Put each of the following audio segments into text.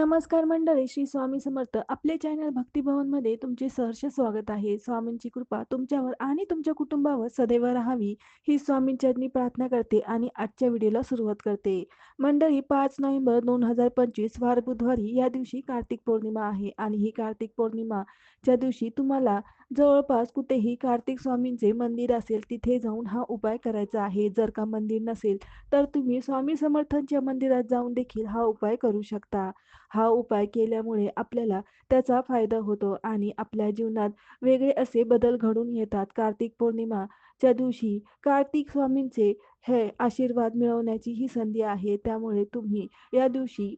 नमस्कार मंडळी श्री स्वामी समर्थ. आपले चॅनल भक्तिभवनमध्ये तुमचे सहर्ष स्वागत आहे. स्वामींची कृपा तुमच्यावर आणि तुमच्या कुटुंबावर सदैव राहावी ही स्वामींचरणी प्रार्थना करते आणि आजच्या व्हिडिओला सुरुवात करते. मंडळी पाच नोव्हेंबर दोन हजार पंचवीस वार बुधवारी या दिवशी कार्तिक पौर्णिमा आहे आणि ही कार्तिक पौर्णिमाच्या दिवशी तुम्हाला जवळपास कुठेही कार्तिक स्वामींचे मंदिर असेल तिथे जाऊन हा उपाय करायचा आहे. जर का मंदिर नसेल तर तुम्ही स्वामी समर्थांच्या मंदिरात जाऊन देखील हा उपाय करू शकता. हा उपाय केल्यामुळे आपल्याला त्याचा फायदा होतो आणि आपल्या जीवनात वेगळे असे बदल घडून येतात. कार्तिक पौर्णिमाच्या दिवशी कार्तिक स्वामींचे हे आशीर्वाद मिळवण्याची ही संधी आहे. त्यामुळे तुम्ही या दिवशी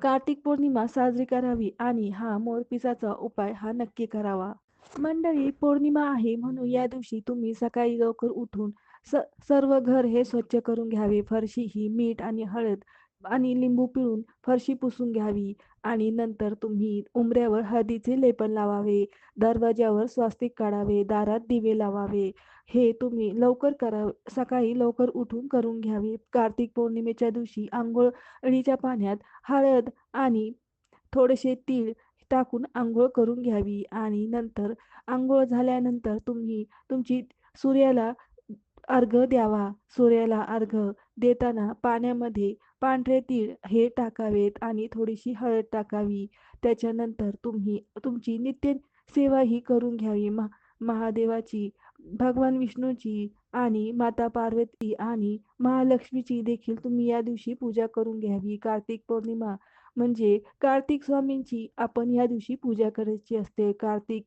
कार्तिक पौर्णिमा साजरी करावी आणि हा मोरपिसाचा उपाय हा नक्की करावा. मंडळी पौर्णिमा आहे म्हणून या दिवशी तुम्ही सकाळी लवकर उठून स सर्व घर हे स्वच्छ करून घ्यावे. फरशी ही मीठ आणि हळद आणि लिंबू पिळून फरशी पुसून घ्यावी. आणि नंतर तुम्ही उंबऱ्यावर हळदीचे लेपन लावावे. दरवाज्यावर स्वास्तिक काढावे. दारात दिवे लावावे. हे तुम्ही लवकर करा. सकाळी लवकर उठून करून घ्यावे. कार्तिक पौर्णिमेच्या दिवशी आंघोळीच्या पाण्यात हळद आणि थोडेसे तीळ टाकून आंघोळ करून घ्यावी. आणि नंतर आंघोळ झाल्यानंतर तुम्ही तुमची सूर्याला अर्घ द्यावा. सूर्याला अर्घ देताना पाण्यामध्ये पांढरे तीळ हे टाकावेत आणि थोडीशी हळद टाकावी. त्याच्यानंतर तुम्ही तुमची नित्य सेवा ही करून घ्यावी. मा महादेवाची भगवान विष्णूची आणि माता पार्वती आणि महालक्ष्मीची देखील तुम्ही या दिवशी पूजा करून घ्यावी. कार्तिक पौर्णिमा म्हणजे कार्तिक स्वामींची आपण या दिवशी पूजा करायची असते. कार्तिक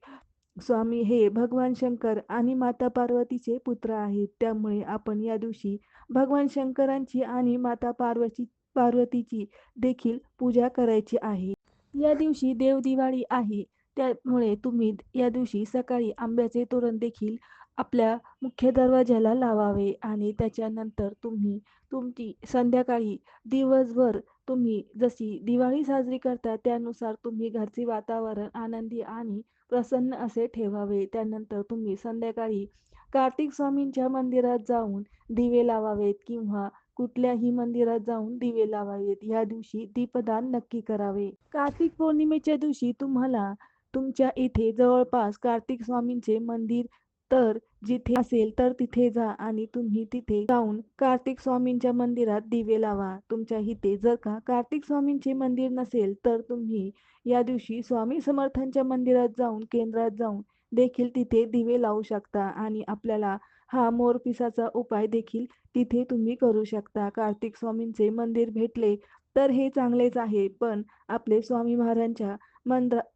स्वामी हे भगवान शंकर आणि माता पार्वतीचे पुत्र आहेत. त्यामुळे आपण या दिवशी भगवान शंकरांची आणि माता पार्वती पार्वतीची देखील पूजा करायची आहे. या दिवशी देव दिवाळी आहे. त्यामुळे तुम्ही या दिवशी सकाळी आंब्याचे तोरण देखील आपल्या मुख्य दरवाज्याला लावावे आणि त्याच्यानंतर तुम्ही तुमची संध्याकाळी दिवसभर तुम्ही जशी दिवाळी साजरी करता त्यानुसार तुम्ही घरचे वातावरण आनंदी आणि प्रसन्न असे ठेवावे. त्यानंतर तुम्ही संध्याकाळी कार्तिक स्वामींच्या मंदिरात जाऊन दिवे लावावेत किंवा कुठल्याही मंदिरात जाऊन दिवे लावावेत. या दिवशी दीपदान नक्की करावे. कार्तिक पौर्णिमेच्या दिवशी तुम्हाला तुमच्या इथे जवळपास कार्तिक स्वामींचे मंदिर तर जिथे असेल तर तिथे जा आणि तुम्ही तिथे जाऊन कार्तिक स्वामींच्या मंदिरात दिवे लावा. तुमच्या इथे जर का कार्तिक स्वामींचे मंदिर नसेल तर तुम्ही या दिवशी स्वामी समर्थांच्या मंदिरात जाऊन केंद्रात जाऊन देखील तिथे दिवे लावू शकता आणि आपल्याला हा मोरपिसाचा उपाय देखील तिथे तुम्ही करू शकता. कार्तिक स्वामींचे मंदिर भेटले तर हे चांगलेच आहे पण आपले स्वामी महाराजांच्या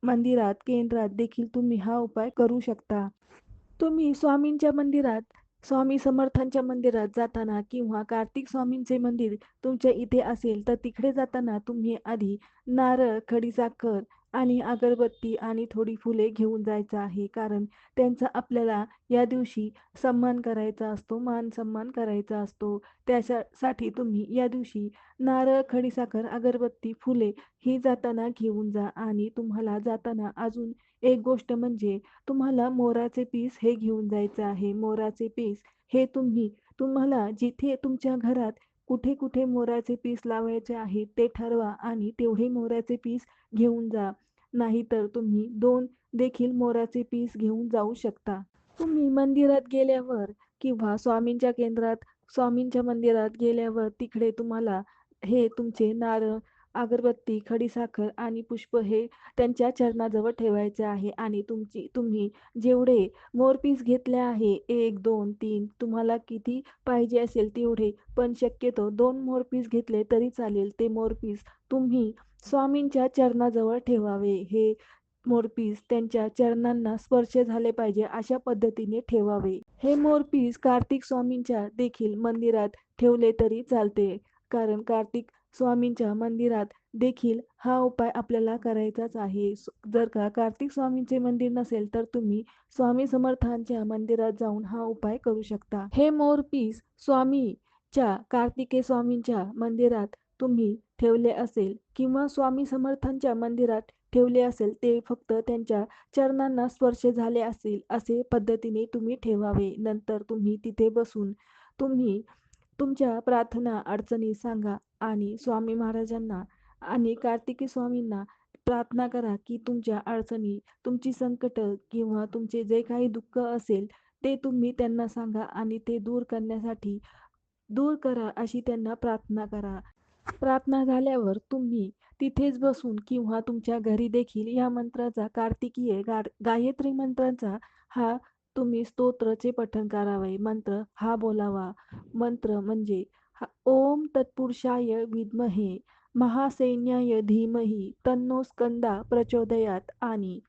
मंदिरात केंद्रात देखील तुम्ही हा उपाय करू शकता. तुम्ही स्वामींच्या मंदिरात स्वामी समर्थांच्या मंदिरात जाताना किंवा कार्तिक स्वामींचे मंदिर तुमच्या इथे असेल तर तिकडे जाताना तुम्ही आधी नारळ खडीसाखर आणि अगरबत्ती आणि थोडी फुले घेऊन जायचं आहे. कारण त्यांचा आपल्याला या दिवशी सन्मान करायचा असतो मान सन्मान करायचा असतो. त्याच्यासाठी तुम्ही या दिवशी नारळ खडीसाखर अगरबत्ती फुले ही जाताना घेऊन जा आणि तुम्हाला जाताना अजून एक गोष्ट म्हणजे तुम्हाला मोराचे पीस हे घेऊन जायचं आहे. मोराचे पीस हे तुम्ही तुम्हाला जिथे तुमच्या घरात कुठे कुठे मोराचे पीस लावायचे आहे ते ठरवा आणि तेवढे मोराचे पीस घेऊन जा. नाहीतर तुम्ही दोन देखील मोराचे पीस घेऊन जाऊ शकता. तुम्ही मंदिरात गेल्यावर किंवा स्वामींच्या केंद्रात स्वामींच्या मंदिरात गेल्यावर तिकडे तुम्हाला हे तुमचे नारळ अगरबत्ती खडीसाखर आणि पुष्प हे त्यांच्या चरणाजवळ ठेवायचे आहे. आणि तुमची तुम्ही जेवढे मोरपीस घेतले आहे एक दोन तीन तुम्हाला किती पाहिजे असेल तेवढे. पण शक्यतो दोन मोरपीस घेतले तरी चालेल. ते मोरपीस तुम्ही स्वामींच्या चरणाजवळ ठेवावे. हे मोरपीस त्यांच्या चरणांना स्पर्श झाले पाहिजे अशा पद्धतीने ठेवावे. हे मोरपीस कार्तिक स्वामींच्या देखील मंदिरात ठेवले तरी चालते. कारण कार्तिक स्वामींच्या मंदिरात देखील हा उपाय आपल्याला करायचाच आहे. जर का कार्तिक स्वामींचे मंदिर नसेल तर तुम्ही स्वामी समर्थांच्या मंदिरात जाऊन हा उपाय करू शकता. हे मोरपीस स्वामीच्या कार्तिके स्वामींच्या मंदिरात तुम्ही ठेवले असेल किंवा स्वामी समर्थांच्या मंदिरात ठेवले असेल ते फक्त त्यांच्या चरणांना स्पर्श झाले असेल असे पद्धतीने तुम्ही ठेवावे. नंतर तुम्ही तिथे बसून तुम्ही तुमच्या प्रार्थना अडचणी सांगा आणि स्वामी महाराजांना आणि कार्तिकी स्वामींना प्रार्थना करा की तुमच्या अडचणी तुमची संकट किंवा तुमचे जे काही दुःख असेल ते तुम्ही त्यांना सांगा आणि ते दूर करण्यासाठी दूर करा अशी त्यांना प्रार्थना करा. प्रार्थना झाल्यावर तुम्ही तिथेच बसून किंवा तुमच्या घरी देखील या मंत्राचा कार्तिकीय गार गायत्री मंत्राचा हा तुम्ही स्तोत्रचे पठण करावे. मंत्र हा बोलावा. मंत्र म्हणजे ओम तत्पुरुषाय विद्महे महासैन्याय धीमही तन्नो स्कंदा प्रचोदयात आणि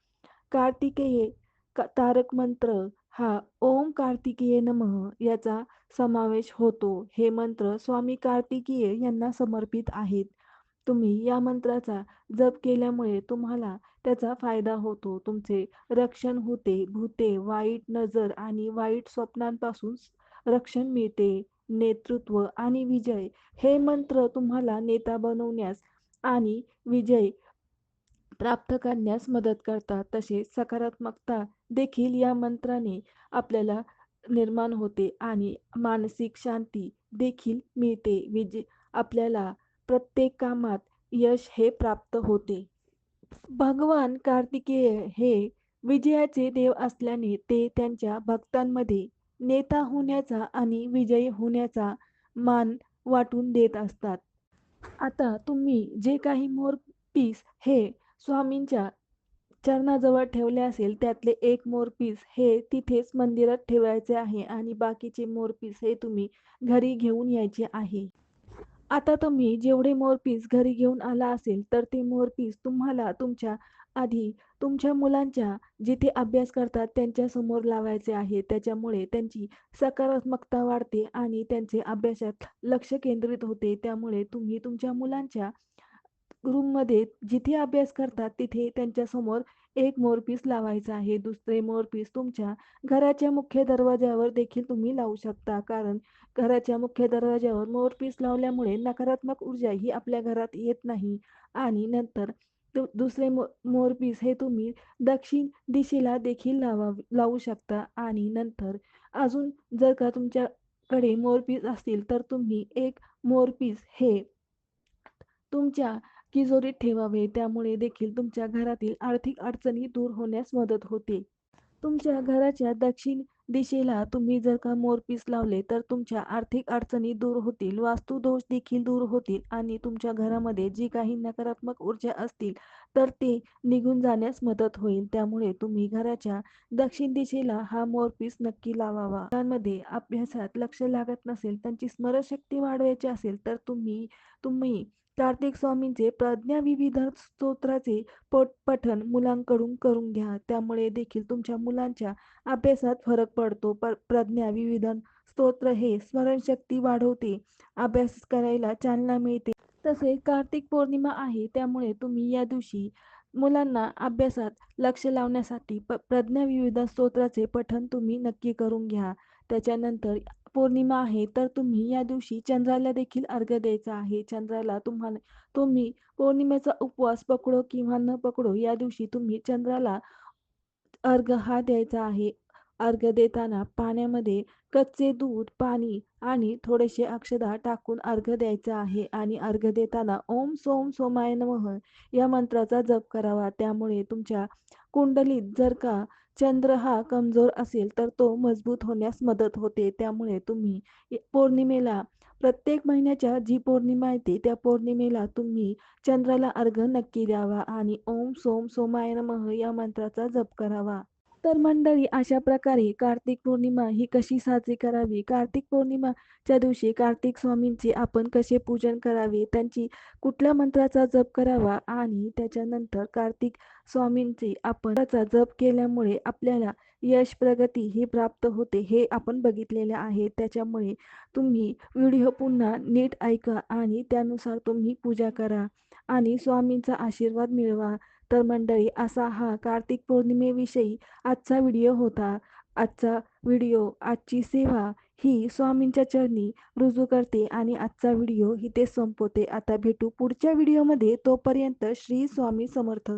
कार्तिकेय तारक मंत्र हा ओम कार्तिकेय नमः याचा समावेश होतो. हे मंत्र स्वामी कार्तिकेय यांना समर्पित आहेत. तुम्ही या मंत्राचा जप केल्यामुळे तुम्हाला त्याचा फायदा होतो. तुमचे रक्षण होते भूते वाईट नजर आणि वाईट स्वप्नांपासून रक्षण मिळते. नेतृत्व आणि विजय हे मंत्र तुम्हाला नेता बनवण्यास आणि विजय प्राप्त करण्यास मदत करतात. तसेच सकारात्मकता देखील या मंत्राने आपल्याला निर्माण होते आणि मानसिक शांती देखील मिळते. विजय आपल्याला प्रत्येक कामात यश हे प्राप्त होते. भगवान कार्तिकेय हे विजयाचे देव असल्याने ते त्यांच्या भक्तांमध्ये नेता होण्याचा आणि विजयी होण्याचा मान वाटून देत असतात. आता तुम्ही जे काही मोर पीस हे स्वामींच्या चरणाजवळ ठेवले असेल त्यातले एक मोरपीस हे तिथेच मंदिरात ठेवायचे आहे आणि बाकीचे मोरपीस हे तुम्ही घरी घेऊन यायचे आहे. आता तुम्ही जेवढे मोरपीस घरी घेऊन आला असेल तर ते मोरपीस तुम्हाला तुमच्या आधी तुमच्या मुलांच्या जिथे अभ्यास करतात त्यांच्यासमोर लावायचे आहे. त्याच्यामुळे त्यांची सकारात्मकता वाढते आणि त्यांचे अभ्यासात लक्ष केंद्रित होते. त्यामुळे तुम्ही तुमच्या मुलांच्या रूममध्ये जिथे अभ्यास करतात तिथे त्यांच्यासमोर एक मोरपीस लावायचा आहे दुसरे मोरपीस तुमच्या घराच्या मुख्य दरवाज्यावर देखील तुम्ही लावू शकता. कारण घराच्या मुख्य दरवाज्यावर मोरपीस लावल्यामुळे नकारात्मक ऊर्जा ही आपल्या घरात येत नाही. आणि नंतर दुसरे मो मोरपीस हे तुम्ही दक्षिण दिशेला देखील लावा लावू शकता. आणि नंतर अजून जर का तुमच्याकडे मोरपीस असतील तर तुम्ही एक मोरपीस हे तुमच्या तिजोरीत ठेवावे त्यामुळे देखील तुमच्या घरातील आर्थिक अडचणी दूर होण्यास मदत होते. तुमच्या घराच्या दक्षिण दिशेला तुम्ही जर का मोरपीस लावले तर तुमच्या आर्थिक अडचणी दूर होतील वास्तुदोष देखील दूर होतील आणि तुमच्या घरामध्ये जी काही नकारात्मक ऊर्जा असतील तर ते निघून जाण्यास मदत होईल. त्यामुळे तुम्ही घराच्या दक्षिण दिशेला हा मोरपीस नक्की लावावा. त्यामध्ये अभ्यासात लक्ष लागत नसेल त्यांची स्मरणशक्ती वाढवायची असेल तर तुम्ही तुम्ही कार्तिक स्वामींचे प्रज्ञा विविध स्तोत्राचे पट पठण मुलांकडून करून घ्या. त्यामुळे देखील तुमच्या मुलांच्या अभ्यासात फरक पडतो. प्रज्ञा विविध स्तोत्र हे स्मरणशक्ती वाढवते. अभ्यास करायला चालना मिळते. तसे कार्तिक पौर्णिमा आहे त्यामुळे तुम्ही या दिवशी मुलांना अभ्यासात लक्ष लावण्यासाठी प प्रज्ञा विविध स्तोत्राचे पठण तुम्ही नक्की करून घ्या. त्याच्यानंतर पौर्णिमा आहे तर तुम्ही या दिवशी चंद्राला देखील अर्घ्य द्यायचा आहे. चंद्राला तुम्हाला तुम्ही पौर्णिमेचा उपवास पकडो किंवा न पकडो या दिवशी तुम्ही चंद्राला अर्घ्य हा द्यायचा आहे. अर्घ्य देताना पाण्यामध्ये कच्चे दूध पाणी आणि थोडेसे अक्षदा टाकून अर्घ्य द्यायचा आहे आणि अर्घ्य देताना ओम सोम सोमाय नमः या मंत्राचा जप करावा. त्यामुळे तुमच्या कुंडलीत जर का चंद्र हा कमजोर असेल तर तो मजबूत होण्यास मदत होते. त्यामुळे तुम्ही पौर्णिमेला प्रत्येक महिन्याच्या जी पौर्णिमा येते त्या पौर्णिमेला तुम्ही चंद्राला अर्घ्य नक्की द्यावा आणि ओम सोम सोमाय नमः या मंत्राचा जप करावा. तर मंडळी अशा प्रकारे कार्तिक पौर्णिमा ही कशी साजरी करावी? कार्तिक पौर्णिमाच्या दिवशी कार्तिक स्वामींचे आपण कसे पूजन करावे? त्यांची कुठल्या मंत्राचा जप करावा? आणि त्याच्यानंतर कार्तिक स्वामींचे आपण त्याचा जप केल्यामुळे आपल्याला यश प्रगती ही प्राप्त होते हे आपण बघितलेले आहे. त्याच्यामुळे तुम्ही व्हिडिओ पुन्हा नीट ऐका आणि त्यानुसार तुम्ही पूजा करा आणि स्वामींचा आशीर्वाद मिळवा. तर मंडळी असा हा कार्तिक पौर्णिमेविषयी आजचा व्हिडिओ होता. आजचा व्हिडिओ आजची सेवा ही स्वामींच्या चरणी रुजू करते आणि आजचा व्हिडिओ इथे संपवते. आता भेटू पुढच्या व्हिडिओमध्ये. तोपर्यंत श्री स्वामी समर्थ.